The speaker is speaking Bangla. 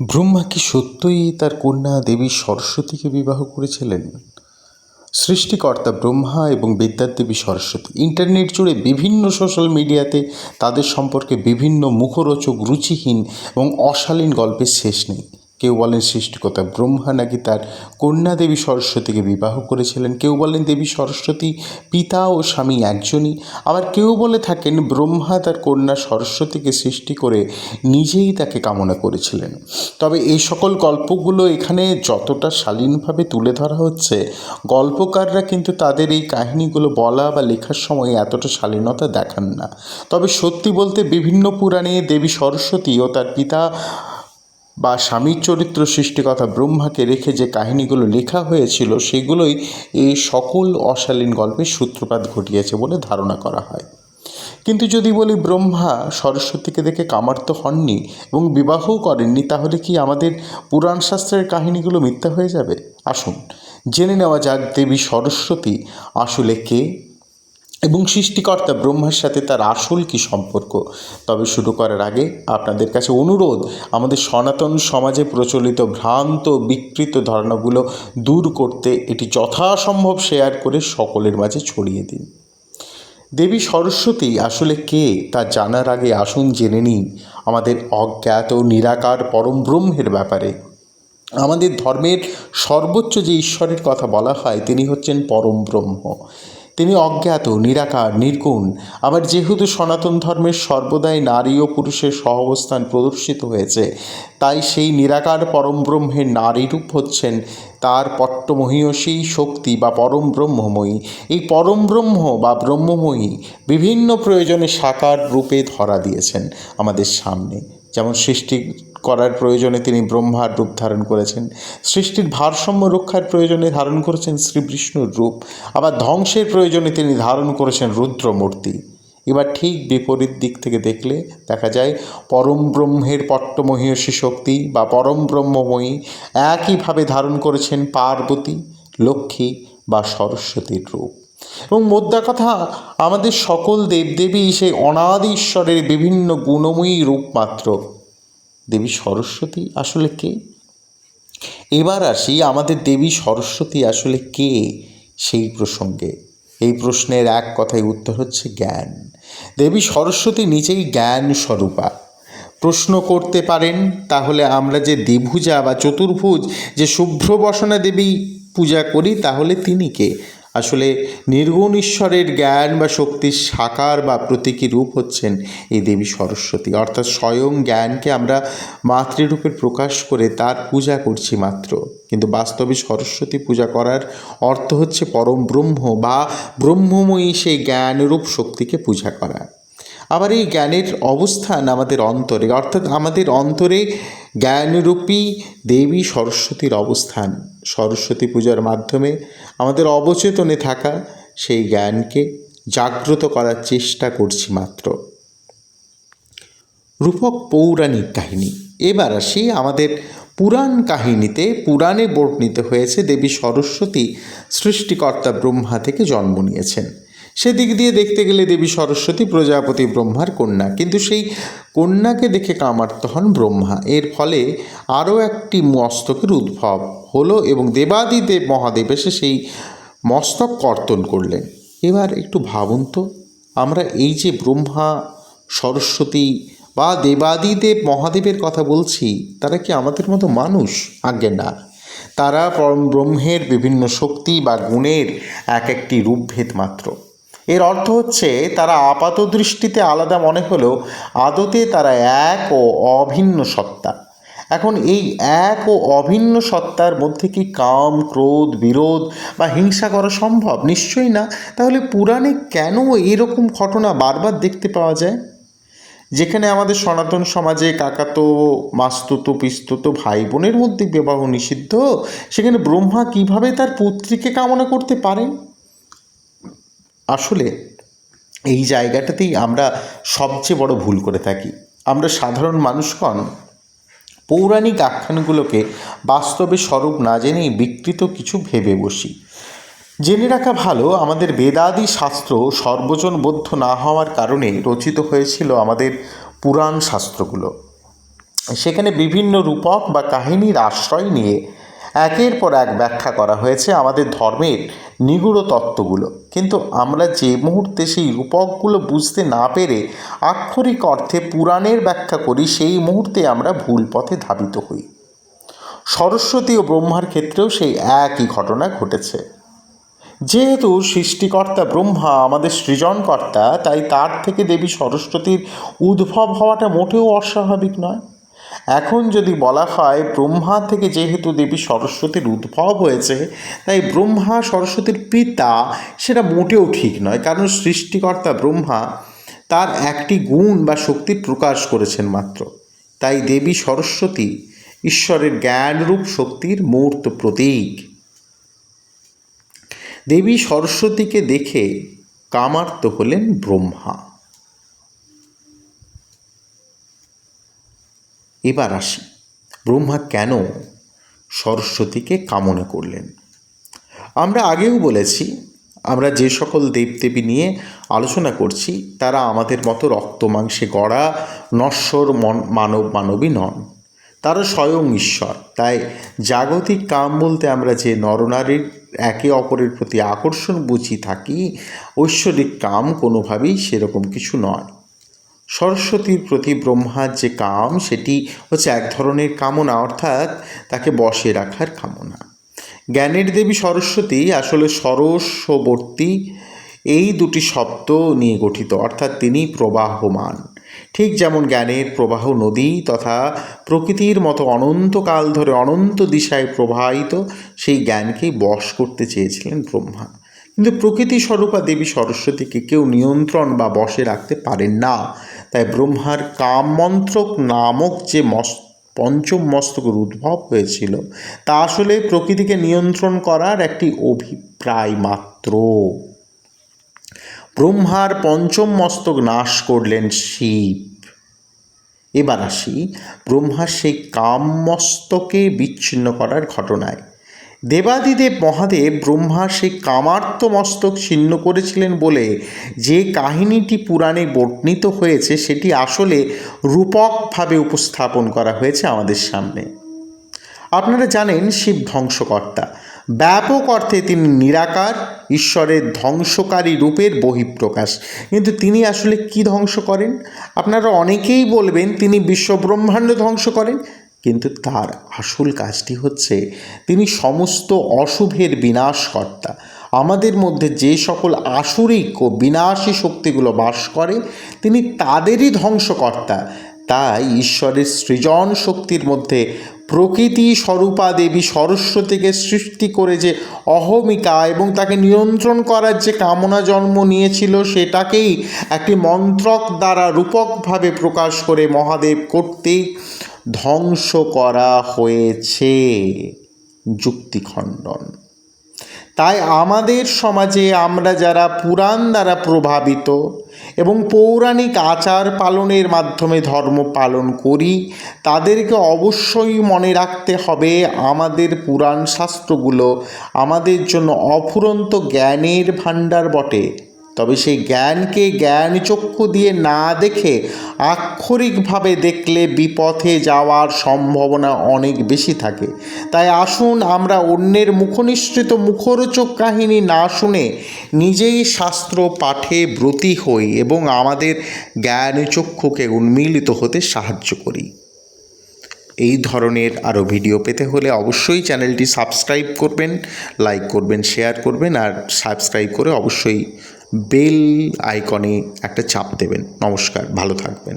ব্রহ্মা কি সত্যই তার কন্যা দেবী সরস্বতীকে বিবাহ করেছিলেন? সৃষ্টিকর্তা ব্রহ্মা এবং বিদ্যার দেবী সরস্বতী, ইন্টারনেট জুড়ে বিভিন্ন সোশ্যাল মিডিয়াতে তাদের সম্পর্কে বিভিন্ন মুখরোচক, রুচিহীন এবং অশালীন গল্পের শেষ নেই। কেউ বলেন সৃষ্টিকর্তা ব্রহ্মা নাকি তার কন্যা দেবী সরস্বতীকে বিবাহ করেছিলেন। কেউ বলেন দেবী সরস্বতী পিতা ও স্বামী একজনই। আবার কেউ বলে থাকেন ব্রহ্মা তার কন্যা সরস্বতীকে সৃষ্টি করে নিজেই তাকে কামনা করেছিলেন। তবে এই সকল গল্পগুলো এখানে যতটা শালীনভাবে তুলে ধরা হচ্ছে, গল্পকাররা কিন্তু তাদের এই কাহিনীগুলো বলা বা লেখার সময় এতটা শালীনতা দেখান না। তবে সত্যি বলতে বিভিন্ন পুরাণে দেবী সরস্বতী ও তার পিতা বা স্বামীর চরিত্র সৃষ্টিকথা ব্রহ্মাকে রেখে যে কাহিনীগুলো লেখা হয়েছিল, সেগুলোই এই সকল অশালীন গল্পের সূত্রপাত ঘটিয়েছে বলে ধারণা করা হয়। কিন্তু যদি বলি ব্রহ্মা সরস্বতীকে দেখে কামার্ত হননি এবং বিবাহও করেননি, তাহলে কি আমাদের পুরাণ শাস্ত্রের কাহিনীগুলো মিথ্যা হয়ে যাবে? আসুন, জেনে নেওয়া যাক দেবী সরস্বতী আসলে কে? এবং সৃষ্টিকর্তা ব্রহ্মার সাথে তার আসল কি সম্পর্ক? তবে শুরু করার আগে আপনাদের কাছে অনুরোধ, আমাদের সনাতন সমাজে প্রচলিত ভ্রান্ত, বিকৃত ধারণাগুলো দূর করতে এটি যথাসম্ভব শেয়ার করে সকলের মাঝে ছড়িয়ে দিন। দেবী সরস্বতী আসলে কে তা জানার আগে আসুন জেনে নিই আমাদের অজ্ঞাত, নিরাকার, পরম ব্রহ্মের ব্যাপারে। আমাদের ধর্মের সর্বোচ্চ যে ঈশ্বরের কথা বলা হয়, তিনি হচ্ছেন পরম ব্রহ্ম। তিনি অজ্ঞাত, নিরাকার, নির্গুণ। আবার যেহেতু সনাতন ধর্মের সর্বদাই নারী ও পুরুষের সহাবস্থান প্রদর্শিত হয়েছে, তাই সেই নিরাকার পরম ব্রহ্মের নারী রূপ হচ্ছেন তার পট্টমহীয়সী শক্তি বা পরম ব্রহ্মময়ী। এই পরম ব্রহ্ম বা ব্রহ্মময়ী বিভিন্ন প্রয়োজনে সাকার রূপে ধরা দিয়েছেন আমাদের সামনে। যেমন সৃষ্টি করার প্রয়োজনে তিনি ব্রহ্মার রূপ ধারণ করেছেন। সৃষ্টির ভারসাম্য রক্ষার প্রয়োজনে ধারণ করেছেন শ্রীবিষ্ণুর রূপ। আবার ধ্বংসের প্রয়োজনে তিনি ধারণ করেছেন রুদ্রমূর্তি। এবার ঠিক বিপরীত দিক থেকে দেখলে দেখা যায় পরম ব্রহ্মের পট্টমহীয়সী শক্তি বা পরম ব্রহ্মময়ী একইভাবে ধারণ করেছেন পার্বতী, লক্ষ্মী বা সরস্বতীর রূপ। এবং মোদ্দা কথা, আমাদের সকল দেবদেবী সেই অনাদি ঈশ্বরের বিভিন্ন গুণময়ী রূপ মাত্র। দেবী সরস্বতী আসলে কে? এবার আসি আমাদের দেবী সরস্বতী আসলে কে সেই প্রসঙ্গে। এই প্রশ্নের এক কথায় উত্তর হচ্ছে জ্ঞান। দেবী সরস্বতী নিজেই জ্ঞান স্বরূপা। প্রশ্ন করতে পারেন, তাহলে আমরা যে দ্বিভুজা বা চতুর্ভুজ, যে শুভ্রবসনা দেবী পূজা করি, তাহলে তিনি কে? আসলে নির্গুণ ঈশ্বরের জ্ঞান বা শক্তির সাকার বা প্রতীকী রূপ হচ্ছেন এই দেবী সরস্বতী। অর্থাৎ স্বয়ং জ্ঞানকে আমরা মাতৃরূপে প্রকাশ করে তার পূজা করছি মাত্র। কিন্তু বাস্তবে সরস্বতী পূজা করার অর্থ হচ্ছে পরম ব্রহ্ম বা ব্রহ্মময়ী সেই জ্ঞানরূপ শক্তিকে পূজা করা। আবার এই জ্ঞানের অবস্থান আমাদের অন্তরে, অর্থাৎ আমাদের অন্তরে জ্ঞানরূপী দেবী সরস্বতীর অবস্থান, সরস্বতী পূজার মাধ্যমে আমাদের অবচেতনে থাকা সেই জ্ঞানকে জাগ্রত করার চেষ্টা করছি মাত্র। রূপক পৌরাণিক কাহিনী। এবার আসি আমাদের পুরাণ কাহিনীতে, পুরাণে বর্ণিত হয়েছে দেবী সরস্বতী সৃষ্টিকর্তা ব্রহ্মা থেকে জন্ম নিয়েছেন। সেদিক দিয়ে দেখতে গেলে দেবী সরস্বতী প্রজাপতি ব্রহ্মার কন্যা। কিন্তু সেই কন্যাকে দেখে কামার্ত হন ব্রহ্মা। এর ফলে আরও একটি মস্তকের উদ্ভব হলো এবং দেবাদিদেব মহাদেব এসে সেই মস্তক কর্তন করলেন। এবার একটু ভাবুন তো, আমরা এই যে ব্রহ্মা, সরস্বতী বা দেবাদিদেব মহাদেবের কথা বলছি, তারা কি আমাদের মতো মানুষ? আজ্ঞে না। তারা পরম ব্রহ্মের বিভিন্ন শক্তি বা গুণের এক একটি রূপভেদ মাত্র। এর অর্থ হচ্ছে, তারা আপাত দৃষ্টিতে আলাদা মনে হলেও আদতে তারা এক ও অভিন্ন সত্তা। এখন এই এক ও অভিন্ন সত্তার মধ্যে কি কাম, ক্রোধ, বিরোধ বা হিংসা করা সম্ভব? নিশ্চয়ই না। তাহলে পুরাণে কেন এরকম ঘটনা বারবার দেখতে পাওয়া যায়? যেখানে আমাদের সনাতন সমাজে কাকাতো, মাস্তুতো, পিস্তুতো ভাই বোনের মধ্যে বিবাহ নিষিদ্ধ, সেখানে ব্রহ্মা কীভাবে তার পুত্রীকে কামনা করতে পারেন? আসলে এই জায়গাটাতেই আমরা সবচেয়ে বড় ভুল করে থাকি। আমরা সাধারণ মানুষগণ পৌরাণিক আখ্যানগুলোকে বাস্তবে স্বরূপ না জেনেই বিকৃত কিছু ভেবে বসি। জেনে রাখা ভালো, আমাদের বেদাদি শাস্ত্র সর্বজনবদ্ধ না হওয়ার কারণে রচিত হয়েছিল আমাদের পুরাণ শাস্ত্রগুলো। সেখানে বিভিন্ন রূপক বা কাহিনীর আশ্রয় নিয়ে একের পর এক ব্যাখ্যা করা হয়েছে আমাদের ধর্মের নিগূঢ় তত্ত্বগুলো। কিন্তু আমরা যে মুহূর্তে সেই রূপকগুলো বুঝতে না পেরে আক্ষরিক অর্থে পুরাণের ব্যাখ্যা করি, সেই মুহূর্তে আমরা ভুল পথে ধাবিত হই। সরস্বতী ও ব্রহ্মার ক্ষেত্রেও সেই একই ঘটনা ঘটেছে। যেহেতু সৃষ্টিকর্তা ব্রহ্মা আমাদের সৃজনকর্তা, তাই তার থেকে দেবী সরস্বতীর উদ্ভব হওয়াটা মোটেও অস্বাভাবিক নয়। এখন যদি বলা হয় ব্রহ্মা থেকে যেহেতু দেবী সরস্বতীর উদ্ভব হয়েছে, তাই ব্রহ্মা সরস্বতীর পিতা সেটা মোটেও ঠিক নয়, কারণ সৃষ্টিকর্তা ব্রহ্মা তার একটি গুণ বা শক্তির প্রকাশ করেছেন মাত্র। তাই দেবী সরস্বতী ঈশ্বরের জ্ঞানরূপ শক্তির মূর্ত প্রতীক। দেবী সরস্বতীকে দেখে কামার্ত হলেন ব্রহ্মা। এবার আসি। ব্রহ্মা কেন সরস্বতীকে কামনা করলেন? আমরা আগেও বলেছি, আমরা যে সকল দেবদেবী নিয়ে আলোচনা করছি, তারা আমাদের মতো রক্ত মাংসে গড়া নশ্বর মন মানব মানবী নন। তারা স্বয়ং ঈশ্বর। তাই জাগতিক কাম বলতে আমরা যে নরনারীর একে অপরের প্রতি আকর্ষণ বুঝি থাকি, ঐশ্বরিক কাম কোনোভাবেই সেরকম কিছু নয়। সরস্বতীর প্রতি ব্রহ্মার যে কাম, সেটি হচ্ছে এক ধরনের কামনা, অর্থাৎ তাকে বসে রাখার কামনা। জ্ঞানের দেবী সরস্বতী আসলে সরস্ববর্তী, এই দুটি শব্দ নিয়ে গঠিত, অর্থাৎ তিনি প্রবাহমান। ঠিক যেমন জ্ঞানের প্রবাহ নদী তথা প্রকৃতির মতো অনন্তকাল ধরে অনন্ত দিশায় প্রবাহিত, সেই জ্ঞানকেই বশ করতে চেয়েছিলেন ব্রহ্মা। কিন্তু প্রকৃতি স্বরূপা দেবী সরস্বতীকে কেউ নিয়ন্ত্রণ বা বশে রাখতে পারেন না। তাই ব্রহ্মার কামমন্ত্রক নামক যে মস্ত পঞ্চম মস্তকের উদ্ভব হয়েছিল, তা আসলে প্রকৃতিকে নিয়ন্ত্রণ করার একটি অভিপ্রায় মাত্র। ব্রহ্মার পঞ্চম মস্তক নাশ করলেন শিব। এবার আসি ব্রহ্মা সেই কামমস্তকে বিচ্ছিন্ন করার ঘটনায়। দেবাদিদেব মহাদেব ব্রহ্মা সেই কামার্ত মস্তক ছিন্ন করেছিলেন বলে যে কাহিনীটি পুরাণে বর্ণিত হয়েছে, সেটি আসলে রূপকভাবে উপস্থাপন করা হয়েছে আমাদের সামনে। আপনারা জানেন শিব ধ্বংসকর্তা। ব্যাপক অর্থে তিনি নিরাকার, ঈশ্বরের ধ্বংসকারী রূপের বহিঃপ্রকাশ। কিন্তু তিনি আসলে কি ধ্বংস করেন? আপনারা অনেকেই বলবেন তিনি বিশ্বব্রহ্মাণ্ড ধ্বংস করেন। কিন্তু তার আসল কাজটি হচ্ছে তিনি সমস্ত অশুভের বিনাশকর্তা। আমাদের মধ্যে যে সকল আসুরিক ও বিনাশী শক্তিগুলো বাস করে, তিনি তাদেরই ধ্বংসকর্তা। তাই ঈশ্বরের সৃজন শক্তির মধ্যে প্রকৃতি স্বরূপা দেবী সরস্বতীকে সৃষ্টি করে যে অহমিকা এবং তাকে নিয়ন্ত্রণ করার যে কামনা জন্ম নিয়েছিল, সেটাকেই একটি মন্ত্রক দ্বারা রূপকভাবে প্রকাশ করে মহাদেব কর্তৃক ধ্বংস করা হয়েছে যুক্তিখণ্ডন। তাই আমাদের সমাজে আমরা যারা পুরাণ দ্বারা প্রভাবিত এবং পৌরাণিক আচার পালনের মাধ্যমে ধর্ম পালন করি, তাদেরকে অবশ্যই মনে রাখতে হবে আমাদের পুরাণ শাস্ত্রগুলো আমাদের জন্য অফুরন্ত জ্ঞানের ভাণ্ডার বটে। তবে সেই জ্ঞানকে জ্ঞান চক্ষু দিয়ে না দেখে আক্ষরিকভাবে দেখলে বিপথে যাওয়ার সম্ভাবনা অনেক বেশি থাকে। তাই আসুন আমরা অন্যের মুখনিসৃত মুখরোচক কাহিনী না শুনে নিজেই শাস্ত্র পাঠে ব্রতী হই এবং আমাদের জ্ঞান চক্ষুকে উন্মিলিত হতে সাহায্য করি। এই ধরনের আরও ভিডিও পেতে হলে অবশ্যই চ্যানেলটি সাবস্ক্রাইব করবেন, লাইক করবেন, শেয়ার করবেন আর সাবস্ক্রাইব করে অবশ্যই বেল আইকনে একটা চাপ দেবেন। নমস্কার ভালো থাকবেন।